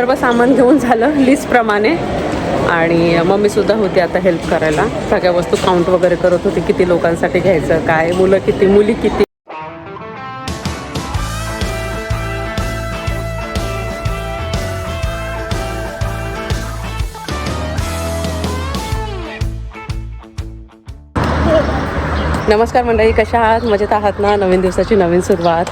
सर्व सामान घेऊन झालं लिस्टप्रमाणे. आणि मम्मीसुद्धा होती आता हेल्प करायला. सगळ्या वस्तू काउंट वगैरे करत होती किती लोकांसाठी घ्यायचं काय मुलं किती मुली किती. नमस्कार मंडळी कशा आहात? मजेत आहात ना? नवीन दिवसाची नवीन सुरुवात.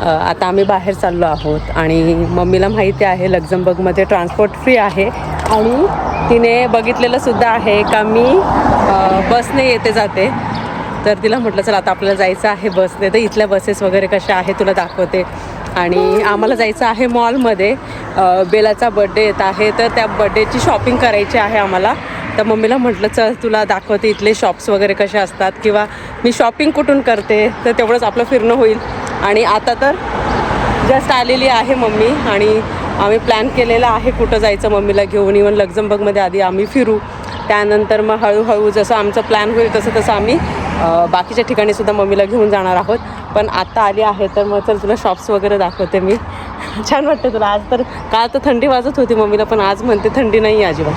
आता आम्ही बाहेर चाललो आहोत आणि मम्मीला माहिती आहे लक्झमबर्गमध्ये ट्रान्सपोर्ट फ्री आहे. आणि तिने बघितलेलं सुद्धा आहे का मी बसने येते जाते. तर तिला म्हटलं चला आता आपल्याला जायचं आहे बसने. तर इथल्या बसेस वगैरे कशा आहे तुला दाखवते. आणि आम्हाला जायचं आहे मॉलमध्ये बेलाचा बड्डे येत आहे. तर त्या बड्डेची शॉपिंग करायची आहे आम्हाला. तर मम्मीला म्हटलं चल तुला दाखवते इथले शॉप्स वगैरे कसे असतात किंवा मी शॉपिंग कुठून करते. तर तेवढंच आपलं फिरणं होईल. आणि आता तर जस्ट आलेली आहे मम्मी आणि आम्ही प्लॅन केलेला आहे कुठं जायचं मम्मीला घेऊन. इवन लक्झमबर्गमध्ये आधी आम्ही फिरू. त्यानंतर मग हळूहळू जसं आमचं प्लॅन होईल तसं तसं आम्ही बाकीच्या ठिकाणी सुद्धा मम्मीला घेऊन जाणार आहोत. पण आता आली आहे तर मग चल तुला शॉप्स वगैरे दाखवते मी. छान वाटतं तुला. आज तर काल तर थंडी वाजत होती मम्मीला पण आज म्हणते थंडी नाही आहे अजिबात.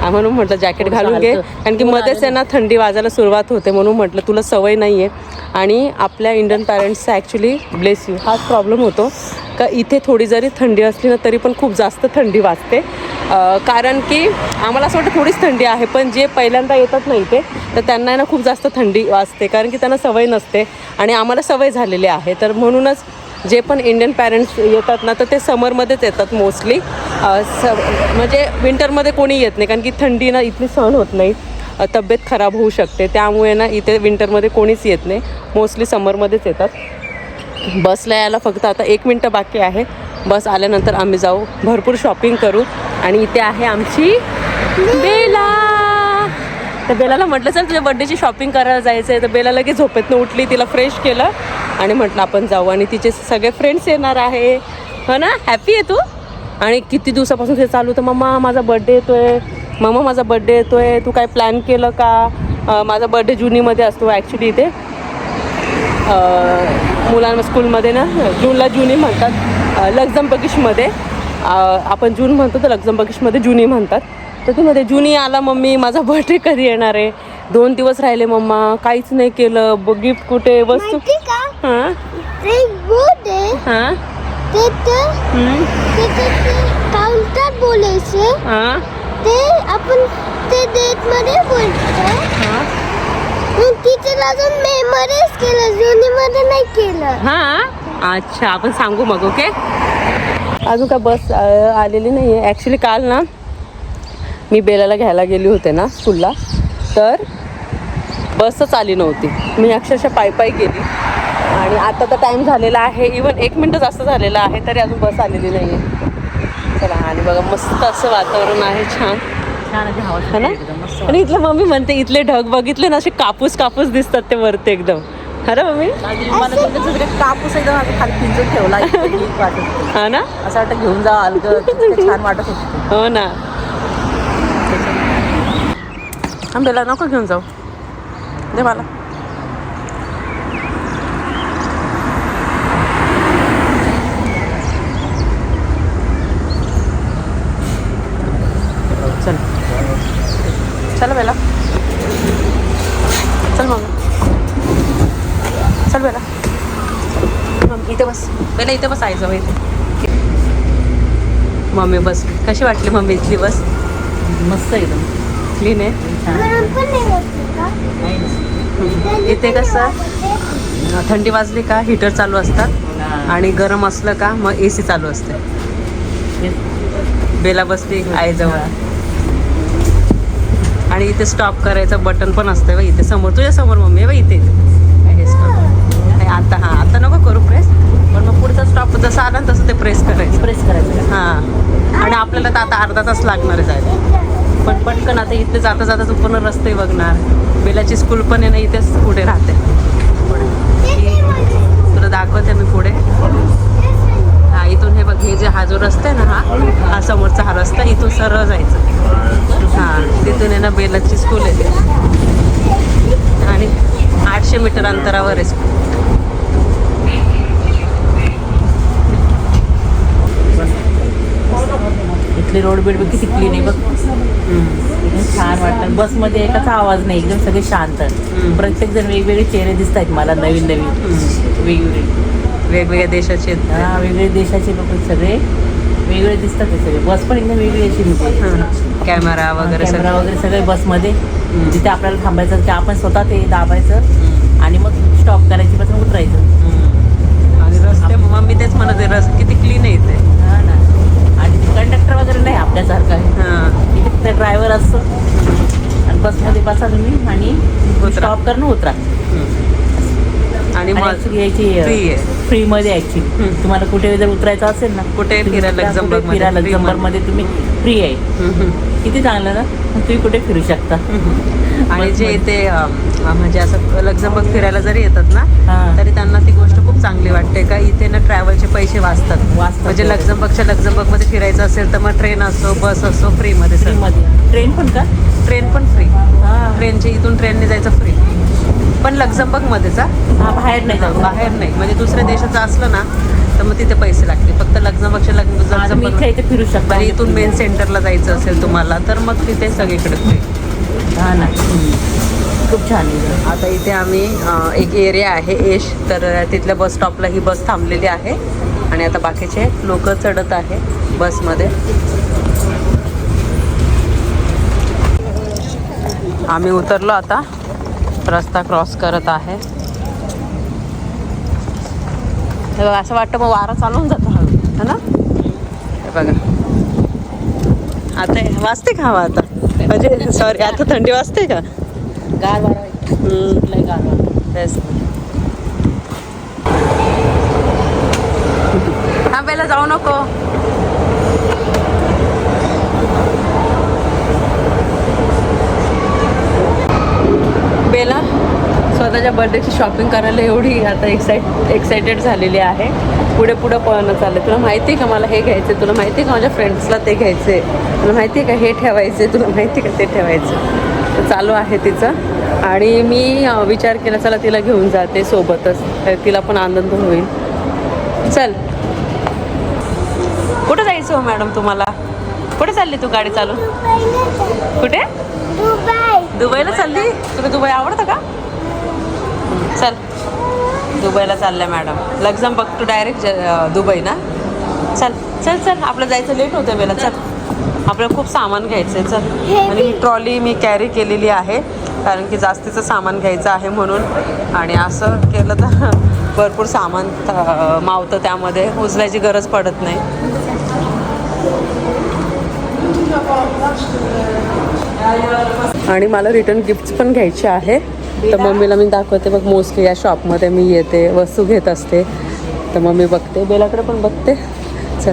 म्हणून म्हटलं जॅकेट घालून घे. कारण की मध्येच आहे ना. थंडी वाजायला सुरुवात होते म्हणून म्हटलं तुला सवय नाही आहे आणि आपल्या इंडियन पॅरेंट्सचा ॲक्च्युली ब्लेस यू हाच प्रॉब्लेम होतो. का इथे थोडी जरी थंडी असली ना तरी पण खूप जास्त थंडी वाजते. कारण की आम्हाला असं वाटतं थोडीच थंडी आहे पण जे पहिल्यांदा येतात ना इथे तर त्यांना ना खूप जास्त थंडी वाजते. कारण की त्यांना सवय नसते. आणि आम्हाला सवय झालेली आहे. तर म्हणूनच जे पण इंडियन पॅरेंट्स येतात ना तर ते समरमध्येच येतात मोस्टली स म्हणजे विंटरमध्ये कोणी येत नाही कारण की थंडी ना इथली सहन होत नाही. तब्येत खराब होऊ शकते त्यामुळे ना इथे विंटरमध्ये कोणीच येत नाही. मोस्टली समरमध्येच येतात. बसला यायला फक्त आता एक मिनटं बाकी आहे. बस आल्यानंतर आम्ही जाऊ. भरपूर शॉपिंग करू. आणि इथे आहे आमची बेला. तर बेलाला म्हटलं चल तुझ्या बड्डेची शॉपिंग करायला जायचं आहे तर बेला लगेच झोपेतनं उठली तिला फ्रेश केलं आणि म्हटलं आपण जाऊ. आणि तिचे सगळे फ्रेंड्स येणार आहे. हो ना? हॅपी आहे तू? आणि किती दिवसापासून ते चालू? तर मम्मा माझा बड्डे आहे मम्मा माझा बड्डे आहे तू काय प्लॅन केलं का? माझा बड्डे जुनीमध्ये असतो ॲक्च्युली इथे. मुलांना स्कूलमध्ये ना जूनला जुनी म्हणतात. लक्झम बगिशमध्ये आपण जून म्हणतो तर लक्झम बगिशमध्ये जुनी म्हणतात. तर ती मध्ये जुनी आला मम्मी माझा बर्थडे कधी येणार आहे? दोन दिवस राहिले मम्मा काहीच नाही केलं गिफ्ट कुठे वस्तू हां? हां? काउंटर बोलायचे. हां? ते आपण ते डेटमध्ये बोलतो. हां? टीचर अजून मेमरीज केलं जुनीमध्ये नाही केलं. हां? अच्छा आपण सांगू मग ओके अजून का बस आलेली नाही आहे ॲक्च्युली काल ना मी बेलाला घ्यायला गेली होते ना स्कूलला तर बसच आली नव्हती. मी अक्षरशः पायी पायी गेली. आणि आता तर टाईम झालेला आहे. इवन एक मिनटं जास्त झालेलं आहे तरी अजून बस आलेली नाही आहे चला आणि बघा मस्त असं वातावरण आहे छान. है ना? आणि इथलं मम्मी म्हणते इथले ढग बघितले ना असे कापूस कापूस दिसतात ते वरती एकदम. खरं मम्मी? कापूस एकदम खाली पिंजून ठेवला. हा ना? असं वाटतं घेऊन जा अलग छान वाटत होतं. हो ना. आंब्याला नको घेऊन जाऊ दे मला चल चल बेला चल मग चल बेला मग इथे बस बेला इथे बस आई जाऊ इथे मम्मी बस कशी वाटली मम्मी इथली बस मस्त एकदम क्लीन नाही इथे कसं? थंडी वाजली का? हिटर चालू असतात. आणि गरम असलं का? मग ए सी चालू असते. बेला बसली आईजवळ आणि इथे स्टॉप करायचं बटन पण असतं बघ इथे समोर तुझ्या समोर मम्मी बघ इथे. हे स्टॉप आता? हां आता नको करू प्रेस पण मग पुढचा स्टॉप जसं आला तसं ते प्रेस करायचं. प्रेस करायचं. हां. आणि आपल्याला तर आता अर्धा तास लागणार आहे. जायला पण पटकन आता इथे जाता जाता तू पूर्ण रस्ते बघणार. बेलाची स्कूल पण आहे ना इथेच पुढे राहते. तुला दाखवते मी पुढे. हा इथून हे बघ हे जे हा जो रस्ता आहे ना हा हा समोरचा हा रस्ता इथून सरळ जायचं. हां तिथून आहे ना बेलाची स्कूल आहे आणि आठशे मीटर अंतरावर आहे स्कूल इथली रोड बीड किती क्लीन आहे बघ. छान वाटतं. बसमध्ये एकाचा आवाज नाही एकदम सगळे शांत. प्रत्येक जण वेगवेगळे चेहरे दिसत आहेत मला नवीन नवीन. वेगवेगळे. वेगवेगळ्या देशाचे आहेत. हा वेगवेगळे देशाचे लोक सगळे. वेगळे दिसतात ते सगळे. बस पण एकदम वेगळी अशी हं. कॅमेरा वगैरे कॅमेरा सगळं. वगैरे सगळे बसमध्ये. जिथे आपल्याला थांबायचं की आपण स्वतः ते दाबायचं आणि मग स्टॉप करायची पासून उतरायचं. आणि रस्ते मम्मी तेच म्हणत आहे रस्ते किती क्लीन आहे आणि कंडक्टर वगैरे नाही आपल्यासारखं आहे. हां. फक्त ड्रायव्हर असतो. आणि बसमध्ये बसा तुम्ही आणि. स्टॉप करणं उतरा. आणि आहे. फ्री मध्ये ऍक्च्युली. तुम्हाला कुठे जर उतरायचं असेल ना कुठे लक्झमबर्गमध्ये तुम्ही फ्री आहे. किती चांगलं ना तुम्ही कुठे फिरू शकता. आणि जे अं, म्हणजे असं लक्झमबर्ग फिरायला जरी येतात ना. तरी त्यांना ती गोष्ट खूप चांगली वाटते का इथे ना ट्रॅव्हलचे पैसे वाचतात. वाचतात. म्हणजे लक्झमबर्गच्या लक्झमबर्गमध्ये फिरायचं असेल तर मग ट्रेन असो बस असो फ्रीमध्ये फ्री मध्ये ट्रेन पण का? ट्रेन पण फ्री हा. ट्रेनचे इथून ट्रेनने जायचं फ्री पण लक्झमबर्गमध्येच हा? हा बाहेर नाही जाऊ. बाहेर नाही. म्हणजे दुसऱ्या देशाचं असलं ना तर मग तिथे पैसे लागते फक्त हा, तुम्ही इथे फिरू शकता. आणि इथून मेन सेंटरला जायचं असेल तुम्हाला तर मग तिथे सगळीकडे फ्री हा ना. खूप छान आहे. आता इथे आम्ही एक एरिया आहे एश. तर तिथल्या बस स्टॉपला ही बस थांबलेली आहे. आणि आता बाकीचे लोक चढत आहे बसमध्ये आम्ही उतरलो आता. रस्ता क्रॉस करत आहे. हे बघा असं वाटतं मग वारा चालून जातो. हळू है ना? हे बघा. आता वाजते का हवा आता? म्हणजे सॉरी आता थंडी वाजते का? गार वारा गार तेच. हा पहिला जाऊ नको. बेला स्वतःच्या बर्थडेची शॉपिंग करायला एवढी आता एक्साइट एक्सायटेड झालेली आहे. पुढे पुढे पळणं चाललं तुला माहिती आहे का मला हे घ्यायचं तुला माहिती आहे का माझ्या फ्रेंड्सला ते घ्यायचे तुला माहिती आहे का हे ठेवायचं आहे तुला माहिती आहे का ते ठेवायचं तर चालू आहे तिचं. आणि मी विचार केला चला तिला घेऊन जाते सोबतच. तर तिला पण आनंद होईल. चल. कुठं जायचं हो मॅडम तुम्हाला? कुठे चालली तू गाडी चालू कुठे? दुबईला चालली? तुला दुबई आवडतं का? चल. दुबईला चाललंय मॅडम. लक्झम बघ तू डायरेक्ट दुबई ना? चल चल चल. आपलं जायचं लेट होतं बेला. चल. आपल्याला खूप सामान घ्यायचं आहे चल. आणि ही ट्रॉली मी कॅरी केलेली आहे. कारण की जास्तीचं सामान घ्यायचं आहे म्हणून. आणि असं केलं तर भरपूर सामान मावतं त्यामध्ये. उचलायची गरज पडत नाही. आणि मला रिटर्न गिफ्ट्स पण घ्यायचे आहे. तर मम्मीला मी दाखवते बघ मोस्टली या शॉपमध्ये मी येते वस्तू घेत असते. तर मम्मी बघते. बेलाकडे पण बघते. चल.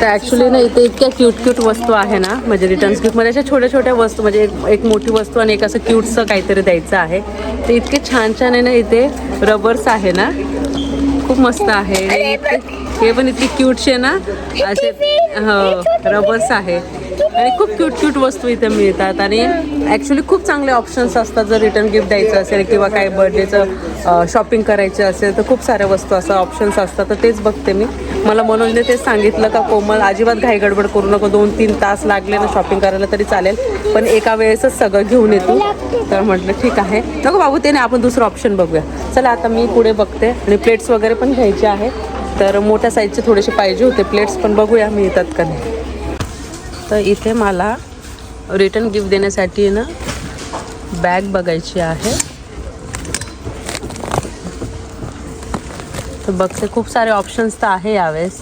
तर ॲक्च्युली ना इथे इतक्या क्यूट क्यूट वस्तू आहे ना म्हणजे रिटर्न्स गिफ्टमध्ये अशा छोट्या छोट्या वस्तू म्हणजे एक एक मोठी वस्तू आणि एक असं क्यूटचं काहीतरी द्यायचं आहे. ते इतके छान छान आहे ना इथे रबर्स आहे ना. खूप मस्त आहे. आणि हे पण इतकी क्यूटचे आहे ना. असे हो रबर्स आहे. आणि खूप क्यूट क्यूट वस्तू इथे मिळतात. आणि ॲक्च्युली खूप चांगले ऑप्शन्स असतात. जर रिटर्न गिफ्ट द्यायचं असेल किंवा काय बर्थडेचं शॉपिंग करायचं असेल तर खूप साऱ्या वस्तू असं ऑप्शन्स असतात. तर तेच बघते मी. मला मनोजने तेच सांगितलं का कोमल अजिबात घाई गडबड करू नको. दोन तीन तास लागले ना शॉपिंग करायला तरी चालेल. पण एका वेळेसच सगळं घेऊन येतो. तर म्हटलं ठीक आहे. नको बाबू ते नाही. आपण दुसरं ऑप्शन बघूया. चला आता मी पुढे बघते. आणि प्लेट्स वगैरे पण घ्यायचे आहे तर मोठ्या साईजचे थोडेसे पाहिजे होते. प्लेट्स पण बघूया मी येतात का नाही. तर इथे मला रिटर्न गिफ्ट देण्यासाठी ना बॅग बघायची आहे. तर बघते खूप सारे ऑप्शन्स तर आहे यावेळेस.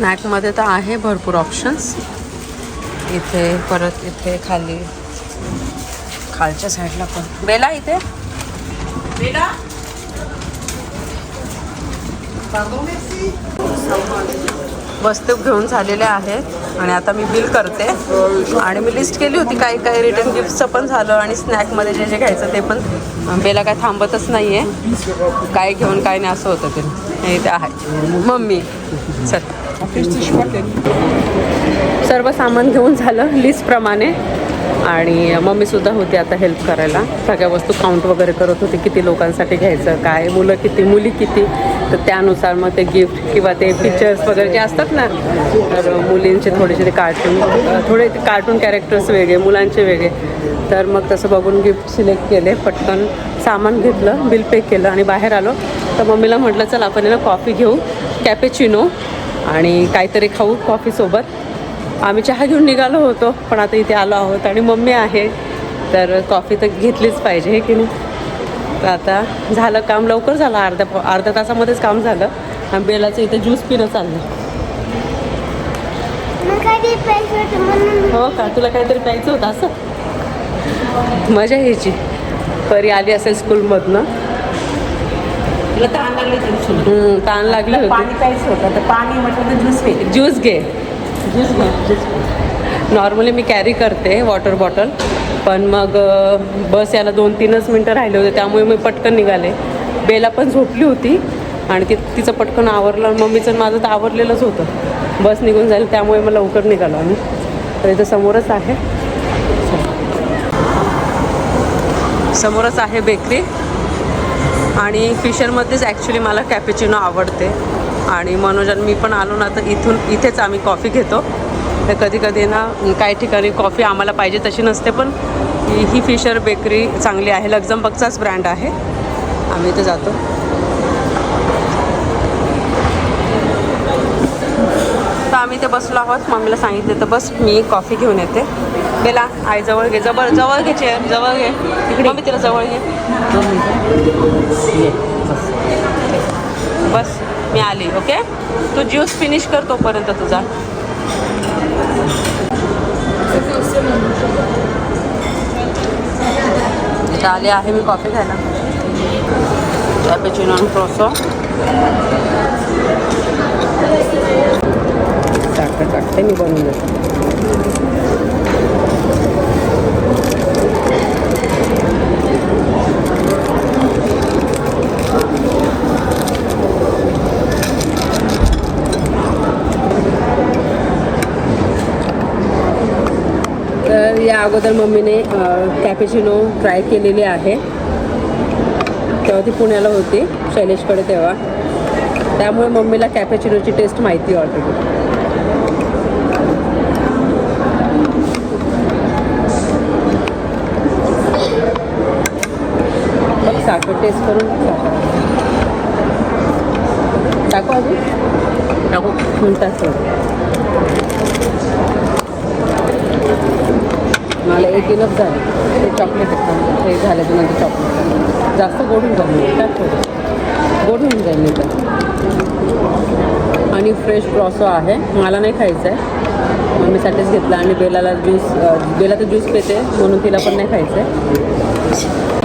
स्नॅकमध्ये तर आहे भरपूर ऑप्शन्स इथे परत इथे खाली खालच्या साईडला पण. बेला इथे? बेला? वस्तू घेऊन झालेल्या आहेत आणि आता मी बिल करते. आणि मी लिस्ट केली होती काही काही रिटर्न गिफ्टचं पण झालं आणि स्नॅकमध्ये जे जे घ्यायचं ते पण. बेला काय थांबतच नाही आहे काय घेऊन काय नाही असं होतं ते. इथे आहे. मम्मी चल. सर्व सामान घेऊन झालं लिस्टप्रमाणे. आणि मम्मीसुद्धा होती आता हेल्प करायला. सगळ्या वस्तू काउंट वगैरे करत होते किती लोकांसाठी घ्यायचं काय मुलं किती मुली किती. तर त्यानुसार मग ते गिफ्ट किंवा ते पिक्चर्स वगैरे जे असतात ना तर मुलींचे थोडेसे ते कार्टून थोडे कार्टून कॅरेक्टर्स वेगळे मुलांचे वेगळे. तर मग तसं बघून गिफ्ट सिलेक्ट केले पटकन सामान घेतलं बिल पे केलं आणि बाहेर आलो. तर मम्मीला म्हटलं चल आपण याला कॉफी घेऊ. कॅपेचिनो आणि काहीतरी खाऊ कॉफीसोबत आम्ही चहा घेऊन निघालो होतो पण आता इथे आलो आहोत आणि मम्मी आहे तर कॉफी तर घेतलीच पाहिजे हे की नाही? तर आता झालं काम लवकर झालं अर्ध्या अर्ध्या तासामध्येच काम झालं. आणि बेलाचं इथे ज्यूस पिणं चाललं हो का? तुला काहीतरी प्यायचं होतं असं? मजा यायची. परी आली असेल स्कूलमधनं तुला तहान लागली लागली होती. पाणी प्यायचं होतं तर पाणी म्हटलं तर ज्यूस पे ज्यूस घे. ज्यूस घे ज्यूस नॉर्मली मी कॅरी करते वॉटर बॉटल पण मग बस याला दोन तीनच मिनटं राहिले होते त्यामुळे मी पटकन निघाले. बेला पण झोपली होती आणि ती तिचं पटकन आवरलं मम्मीचं माझं तर आवरलेलंच होतं. बस निघून जाईल त्यामुळे मग लवकर निघालो आम्ही. तर इथं समोरच आहे. समोरच आहे बेकरी आणि फिशरमध्येच ॲक्च्युली मला कॅपेचिनो आवडते. आणि मनोजन मी पण आलो ना तर इथून इथेच आम्ही कॉफी घेतो. तर कधी कधी ना काही ठिकाणी कॉफी आम्हाला पाहिजे तशी नसते पण ही ही फिशर बेकरी चांगली आहे. लक्झमबर्गचाच ब्रँड आहे. आम्ही इथे जातो. आम्ही इथे बसलो आहोत. मम्मीला सांगितले तर बस मी कॉफी घेऊन येते. बेला आई जवळ घे. जवळ जवळ घे चेअर. जवळ घे. तिकडे मम्मी तिला जवळ घे. बस मी आली ओके? तू ज्यूस फिनिश कर तोपर्यंत तुझा. आले आहे मी कॉफी घ्यायला. कॅपेचिनो प्रोसो टाकते टाकते मी बनवून तर या अगोदर मम्मीने कॅपेचिनो ट्राय केलेली आहे. तेव्हा ती पुण्याला होती शैलेशकडे तेव्हा. त्यामुळे मम्मीला कॅपेचिनोची टेस्ट माहिती ऑलरेडी टेस्ट करून टाकू अजून. टाकू मिनटात मला एक इनफ झाले. ते चॉकलेट हे झाले तर नंतर चॉकलेट जास्त गोड होऊन जाईल टाक गोड होऊन जाईल नाही तर आणि फ्रेश प्रॉसो आहे. मला नाही खायचं आहे मम्मीसाठीच घेतला. आणि बेलाला ज्यूस बेला तर ज्यूस पेते म्हणून तिला पण नाही खायचं आहे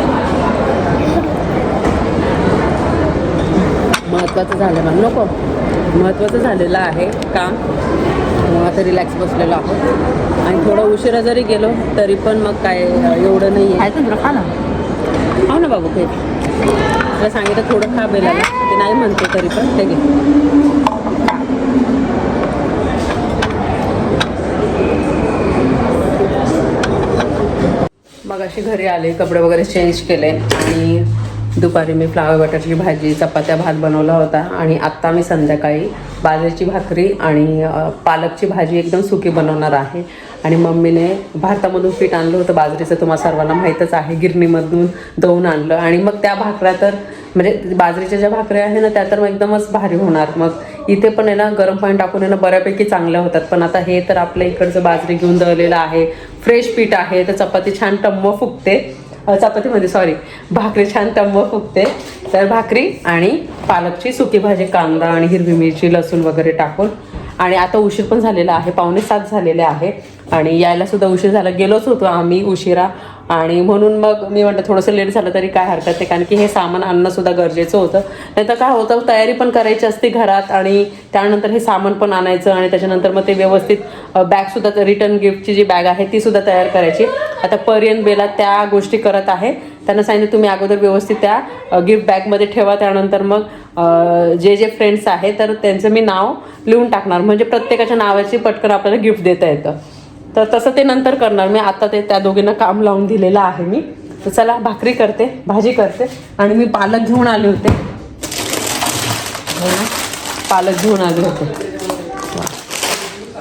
महत्त्वाचं झालं मला नको. महत्त्वाचं झालेलं आहे काम. मग आता रिलॅक्स बसलेलो आहोत. आणि थोडं उशिरा जरी गेलो तरी पण मग काय एवढं नाही आहे तुला खा ना. हो ना बाबू ते तुला सांगितलं थोडं खा बेलाला. ते नाही म्हणते तरी पण ते घे. मग अशी घरी आले कपडे वगैरे चेंज केले आणि दुपारी मी फ्लावर बटरची भाजी चपात्या भात बनवला होता आणि आत्ता मी संध्याकाळी बाजरीची भाकरी आणि पालकची भाजी एकदम सुकी बनवणार आहे. आणि मम्मीने भारतामधून पीठ आणलं होतं बाजरीचं तुम्हाला सर्वांना माहीतच आहे. गिरणीमधून दवून आणलं आणि मग त्या भाकऱ्या तर म्हणजे बाजरीच्या ज्या भाकऱ्या आहे ना त्या तर मग एकदमच भारी होणार. मग इथे पण आहे ना गरम पाणी टाकून आहे ना बऱ्यापैकी चांगल्या होतात. पण आता हे तर आपल्या इकडचं बाजरी घेऊन दळलेलं आहे. फ्रेश पीठ आहे तर चपाती छान टम्म फुगते. चपातीमध्ये सॉरी भाकरी छान तंब फुगते. तर भाकरी आणि पालकची सुकी भाजी कांदा आणि हिरवी मिरची लसूण वगैरे टाकून. आणि आता उशीर पण झालेला आहे पावणे सात झालेले आहे. आणि यायला सुद्धा उशीर झाला. गेलोच होतो आम्ही उशिरा. आणि म्हणून मग मी म्हटलं थोडंसं लेट झालं तरी काय हरकत नाही कारण की हे सामान आणणंसुद्धा गरजेचं होतं. नाही तर काय होतं तयारी पण करायची असते घरात आणि त्यानंतर हे सामान पण आणायचं आणि त्याच्यानंतर मग ते व्यवस्थित बॅगसुद्धा रिटर्न गिफ्टची जी बॅग आहे ती सुद्धा तयार करायची. आता पर्यंत बेला त्या गोष्टी करत आहे. त्यांना सांगितलं तुम्ही अगोदर व्यवस्थित त्या गिफ्ट बॅगमध्ये ठेवा त्यानंतर मग जे जे फ्रेंड्स आहे तर त्यांचं मी नाव लिहून टाकणार. म्हणजे प्रत्येकाच्या नावाची पटकन आपल्याला गिफ्ट देता येतं. तर तसं ते नंतर करणार. मी आता ते त्या दोघींना काम लावून दिलेलं आहे मी. तर चला भाकरी करते भाजी करते आणि मी पालक घेऊन आले होते. हो पालक घेऊन आले होते.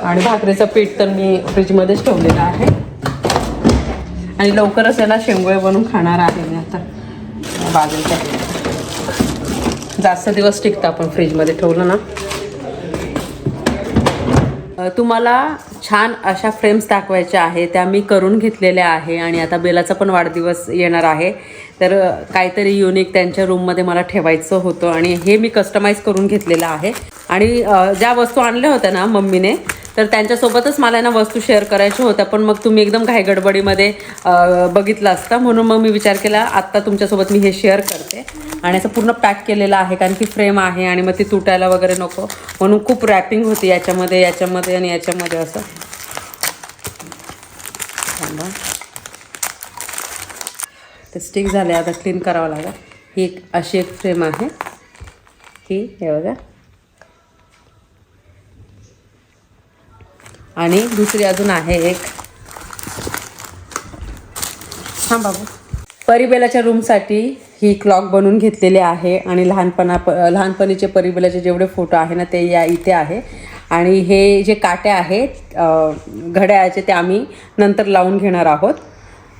आणि भाकरीचं पीठ तर मी फ्रीजमध्येच ठेवलेलं आहे. आणि लवकरच याला शेंगोळे बनवून खाणार आहे मी आता. बाजूच्या जास्त दिवस टिकतं आपण फ्रीजमध्ये ठेवलं ना. तुम्हाला छान अशा फ्रेम्स दाखवायच्या आहे त्या मी करून घेतलेल्या आहे आणि आता बेलाचा पण वाढदिवस येणार आहे. तर काहीतरी युनिक त्यांच्या रूममध्ये मला ठेवायचं होतं आणि हे मी कस्टमाइज करून घेतलेलं आहे. आणि ज्या वस्तू आणल्या होत्या ना मम्मीने तर त्यांच्यासोबतच मला ना वस्तू शेअर करायच्या होत्या. पण मग तुम्ही एकदम घाईगडबडीमध्ये बघितलं असता. म्हणून मग मी विचार केला आत्ता तुमच्यासोबत मी हे शेअर करते. आणि असं पूर्ण पॅक केलेलं आहे कारण की फ्रेम आहे आणि मग ती तुटायला वगैरे नको. म्हणून खूप रॅपिंग होती याच्यामध्ये याच्यामध्ये आणि याच्यामध्ये असं. थांबा. ते स्टिक झाले आता क्लीन करावं लागेल. ही एक अशी एक फ्रेम आहे. ही हे बघा. आणि दुसरी अजून आहे एक. हां बाबू. परिबेलाच्या रूमसाठी ही क्लॉक बनवून घेतलेली आहे आणि लहानपणा प लहानपणीचे परिबेलाचे जेवढे फोटो आहे ना ते या इथे आहे. आणि हे जे काटे आहेत घड्याळाचे ते आम्ही नंतर लावून घेणार आहोत.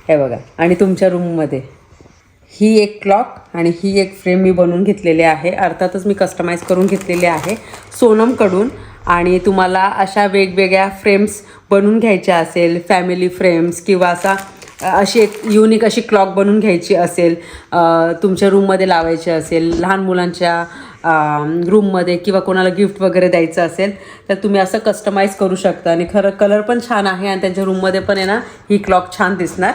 हे बघा. आणि तुमच्या रूममध्ये ही एक क्लॉक आणि ही एक फ्रेम मी बनवून घेतलेली आहे. अर्थातच मी कस्टमाइज करून घेतलेली आहे. सोनमकडून आणि तुम्हाला अशा वेगवेगळ्या फ्रेम्स बनवून घ्यायच्या असेल फॅमिली फ्रेम्स किंवा असा अशी एक युनिक अशी क्लॉक बनवून घ्यायची असेल तुमच्या रूममध्ये लावायची असेल लहान मुलांच्या रूममध्ये किंवा कोणाला गिफ्ट वगैरे द्यायचं असेल तर तुम्ही असं कस्टमाइज करू शकता. आणि खरं कलर पण छान आहे आणि त्यांच्या रूममध्ये पण आहे ना ही क्लॉक छान दिसणार.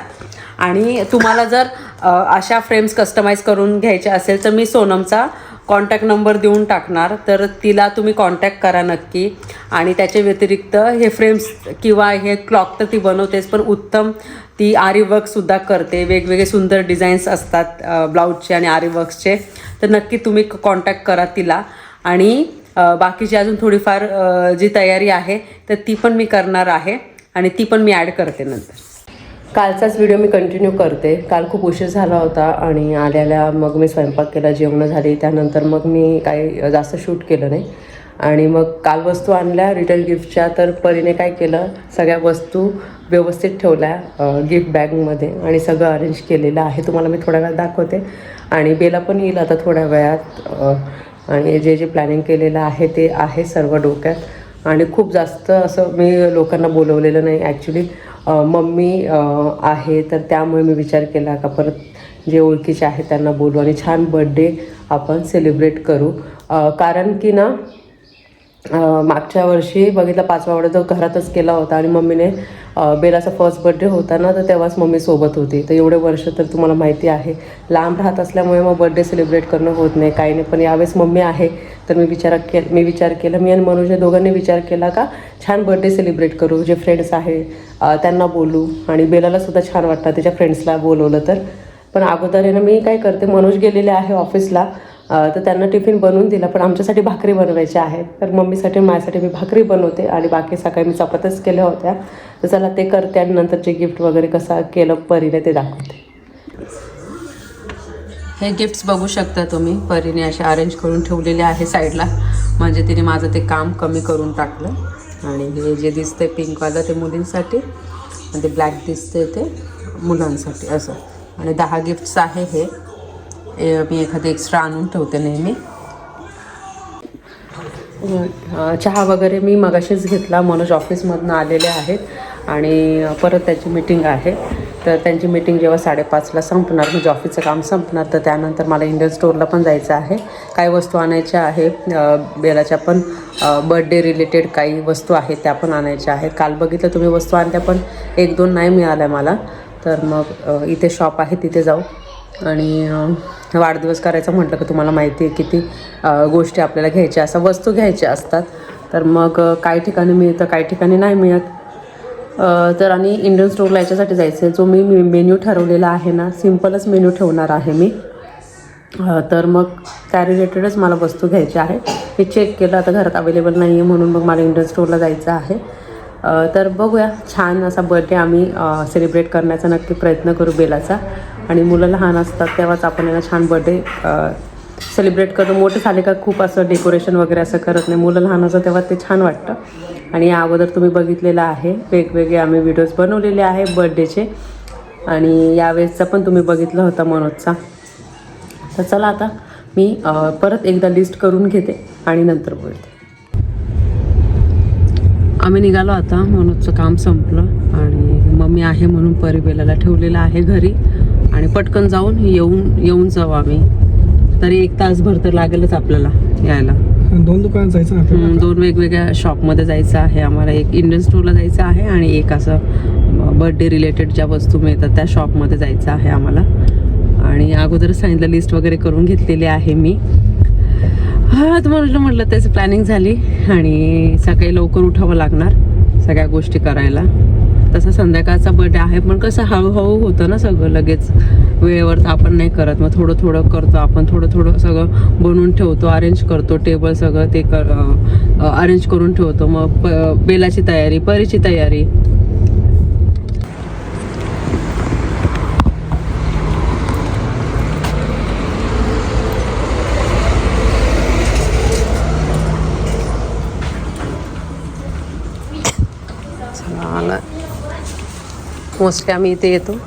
आणि तुम्हाला जर अशा फ्रेम्स कस्टमाइज करून घ्यायच्या असेल तर मी सोनमचा कॉन्टॅक्ट नंबर देऊन टाकणार तर तिला तुम्ही कॉन्टॅक्ट करा नक्की. आणि त्याच्या व्यतिरिक्त हे फ्रेम्स किंवा हे क्लॉक तर ती बनवतेच पण उत्तम ती आरीवर्कसुद्धा करते. वेगवेगळे सुंदर डिझाईन्स असतात ब्लाऊजचे आणि आरीवर्क्सचे तर नक्की तुम्ही कॉन्टॅक्ट करा तिला. आणि बाकीची अजून थोडीफार जी तयारी आहे तर ती पण मी करणार आहे. आणि ती पण मी ॲड करते नंतर. कालचाच व्हिडिओ मी कंटिन्यू करते. काल खूप उशीर झाला होता आणि आल्याला मग मी स्वयंपाक केला जेवणं झाली. त्यानंतर मग मी काही जास्त शूट केलं नाही. आणि मग काल वस्तू आणल्या रिटर्न गिफ्टच्या तर परीने काय केलं सगळ्या वस्तू व्यवस्थित ठेवल्या गिफ्ट बॅगमध्ये आणि सगळं अरेंज केलेलं आहे. तुम्हाला मी थोड्या वेळात दाखवते. आणि बेला पण येईल आता थोड्या वेळात. आणि जे जे प्लॅनिंग केलेलं आहे ते आहे सर्व डोक्यात. आणि खूप जास्त असं मी लोकांना बोलवलेलं नाही ॲक्च्युली मम्मी आहे तर त्यामुळे मी विचार केला का परत जे ओळखीचे आहेत त्यांना बोलू आणि छान बड्डे आपण सेलिब्रेट करू. कारण की ना मागच्या वर्षी बघितला पाचवा आवडा तो घरातच केला होता आणि मम्मीने बेलाचा फर्स्ट बर्थडे होता ना तर तेव्हाच मम्मी सोबत होती. तर एवढे वर्ष तर तुम्हाला माहिती आहे. लांब राहत असल्यामुळे मग बर्थडे सेलिब्रेट करणं होत नाही काही नाही. पण यावेळेस मम्मी आहे तर मी विचार के मी विचार केला. मी आणि मनोज या दोघांनी विचार केला का छान बर्थडे सेलिब्रेट करू. जे फ्रेंड्स आहे त्यांना बोलू. आणि बेलाला सुद्धा छान वाटतं त्याच्या फ्रेंड्सला बोलवलं तर. पण अगोदर आहे ना मी काय करते मनोज गेलेले आहे ऑफिसला तर त्यांना टिफिन बनवून दिला पण आमच्यासाठी भाकरी बनवायची आहे. तर मम्मीसाठी माझ्यासाठी मी भाकरी बनवते आणि बाकी सकाळी मी चपात्याच केल्या होत्या. तर चला ते करते आणि नंतरचे गिफ्ट वगैरे कसं केलं परीने ते दाखवते. हे गिफ्ट्स बघू शकता तुम्ही. परीने असे अरेंज करून ठेवलेले आहे साईडला म्हणजे तिने माझं ते काम कमी करून टाकलं. आणि हे जे दिसतंय पिंकवालं ते मुलींसाठी आणि ते ब्लॅक दिसतंय ते मुलांसाठी असं. आणि दहा गिफ्ट्स आहे हे. मी एखादं एक्स्ट्रा आणून ठेवते नेहमी. चहा वगैरे मी मगाशीच घेतला मनोज ऑफिसमधनं आलेले आहेत आणि परत त्याची मीटिंग आहे. तर त्यांची मीटिंग जेव्हा साडेपाचला संपणार म्हणजे ऑफिसचं काम संपणार तर त्यानंतर मला इंडियन स्टोअरला पण जायचं आहे. काही वस्तू आणायच्या आहे बेलाच्या पण बर्थडे रिलेटेड काही वस्तू आहेत त्या पण आणायच्या आहेत. काल बघितलं तुम्ही वस्तू आणल्या पण एक दोन नाही मिळाल्या मला. तर मग इथे शॉप आहे तिथे जाऊ. आणि वाढदिवस करायचा म्हटलं की तुम्हाला माहिती आहे किती गोष्टी आपल्याला घ्यायच्या असतात वस्तू घ्यायच्या असतात. तर मग काही ठिकाणी मिळतं काही ठिकाणी नाही मिळत. तर आणि इंडियन स्टोरला याच्यासाठी जायचं आहे जो मी मेन्यू ठरवलेला आहे ना सिम्पलच मेन्यू ठेवणार आहे मी. तर मग त्या रिलेटेडच मला वस्तू घ्यायची आहे. मी चेक केलं आता घरात अवेलेबल नाही आहे म्हणून मग मला इंडियन स्टोरला जायचं आहे. तर बघूया. छान असा बर्थडे आम्ही सेलिब्रेट करण्याचा नक्की प्रयत्न करू बेलाचा. आणि मुलं लहान असतात तेव्हाच आपण यांना छान बर्थडे सेलिब्रेट करतो. मोठे झाले का खूप असं डेकोरेशन वगैरे असं करत नाही. मुलं लहान असं तेव्हा ते छान वाटतं. आणि या अगोदर तुम्ही बघितलेलं आहे. वेगवेगळे आम्ही व्हिडिओज बनवलेले आहे बर्थडेचे आणि यावेळेसचा पण तुम्ही बघितला होता मनोजचा. तर चला आता मी परत एकदा लिस्ट करून घेते आणि नंतर बोलते. आम्ही निघालो आता. मनोजचं काम संपलं. आणि मम्मी आहे म्हणून परिबेलाला ठेवलेलं आहे घरी. आणि पटकन जाऊन येऊन येऊन जाऊ आम्ही. तरी एक तासभर तर लागेलच आपल्याला यायला. दोन दुकानात जायचं ना हम्म, दोन वेगवेगळ्या शॉपमध्ये जायचं आहे. आम्हाला एक इंडियन स्टोरला जायचं आहे आणि एक असं बर्थडे रिलेटेड ज्या वस्तू मिळतात त्या शॉपमध्ये जायचं आहे आम्हाला. आणि अगोदरच सांगितलं लिस्ट वगैरे करून घेतलेली आहे मी. हा तर म्हटलं म्हटलं त्याची प्लॅनिंग झाली आणि सकाळी लवकर उठावं लागणार सगळ्या गोष्टी करायला. तसं संध्याकाळचा बर्थडे आहे पण कसं हळूहळू होतं ना सगळं लगेच. वेळेवर तर आपण नाही करत मग थोडं थोडं करतो आपण थोडं थोडं सगळं बनवून ठेवतो अरेंज करतो टेबल सगळं ते कर अरेंज करून ठेवतो. मग प बेलाची तयारी परीची तयारी चला मोस्टली आम्ही इथे येतो.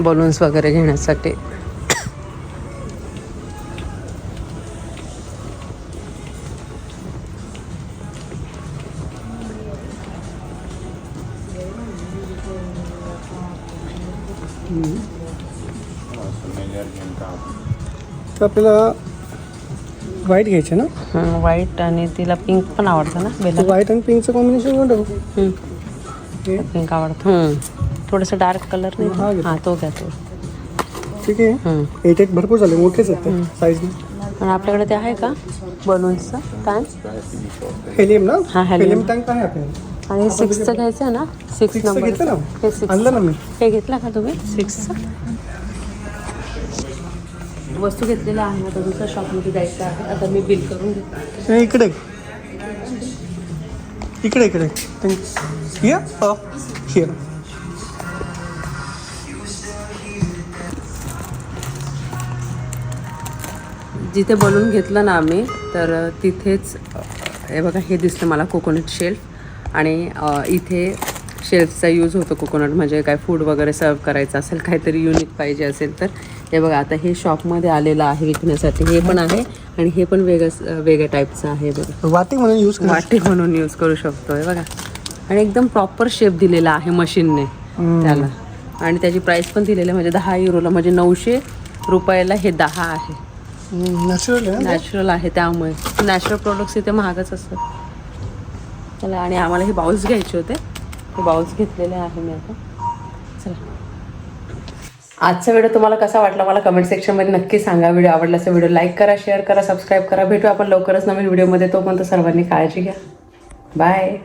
बलून्स वगैरे घेण्यासाठी. आपल्याला व्हाईट घ्यायचे ना? व्हाईट आणि तिला पिंक पण आवडतं ना व्हाईट आणि पिंकचं कॉम्बिनेशन हम्म. पिंक आवडतं. थोडंसं डार्क कलर हा, नाही. हां तो घ्या तो. ठीक आहे. हम्म. एट एट भरपूर झाले मोठेच आहेत ते साईजने आणि आपल्याकडे ते आहे का? बलून्सचं पॅन हेलियम ना? हा, helium. हेलियम टँक आहे आपल्याला आणि सिक्सचं घ्यायचं आहे ना सिक्स नंबर घेतलं ना? हे सिक्स आणलं ना मी. हे घेतलं का तुम्ही? सिक्सचं वस्तू घेतलेल्या आहे आता दुसऱ्या शॉपमध्ये जायचं आहे. आता मी बिल करून घेते. हे इकडे. इकडे इकडे. हिअर हिअर जिथे बलून घेतलं ना आम्ही तर तिथेच हे बघा हे दिसतं मला कोकोनट शेल्फ आणि इथे शेल्फचा यूज होतो कोकोनट म्हणजे काय फूड वगैरे सर्व करायचं असेल काहीतरी युनिक पाहिजे असेल तर. हे बघा आता हे शॉपमध्ये आलेलं आहे विकण्यासाठी. हे पण आहे आणि हे पण वेगळं वेगळ्या टाईपचं आहे बघा. वाटी म्हणून यूज करा वाटी म्हणून यूज करू शकतो हे बघा. आणि एकदम प्रॉपर शेप दिलेला आहे मशीनने त्याला. आणि त्याची प्राइस पण दिलेली आहे म्हणजे दहा युरोला म्हणजे नऊशे रुपयाला हे दहा आहे. नॅचरल नॅचरल आहे त्यामुळे. नॅचरल प्रोडक्ट्स इथे महागच असतात. चला आणि आम्हाला हे बाउल्स घ्यायचे होते. हे बाउल्स घेतलेले आहे मी आता. चला. आजचा व्हिडिओ तुम्हाला कसा वाटला मला कमेंट सेक्शनमध्ये नक्की सांगा. व्हिडिओ आवडला असेल व्हिडिओ लाईक करा शेअर करा सबस्क्राईब करा. भेटू आपण लवकरच नवीन व्हिडिओमध्ये तोपर्यंत सर्वांनी काळजी घ्या. बाय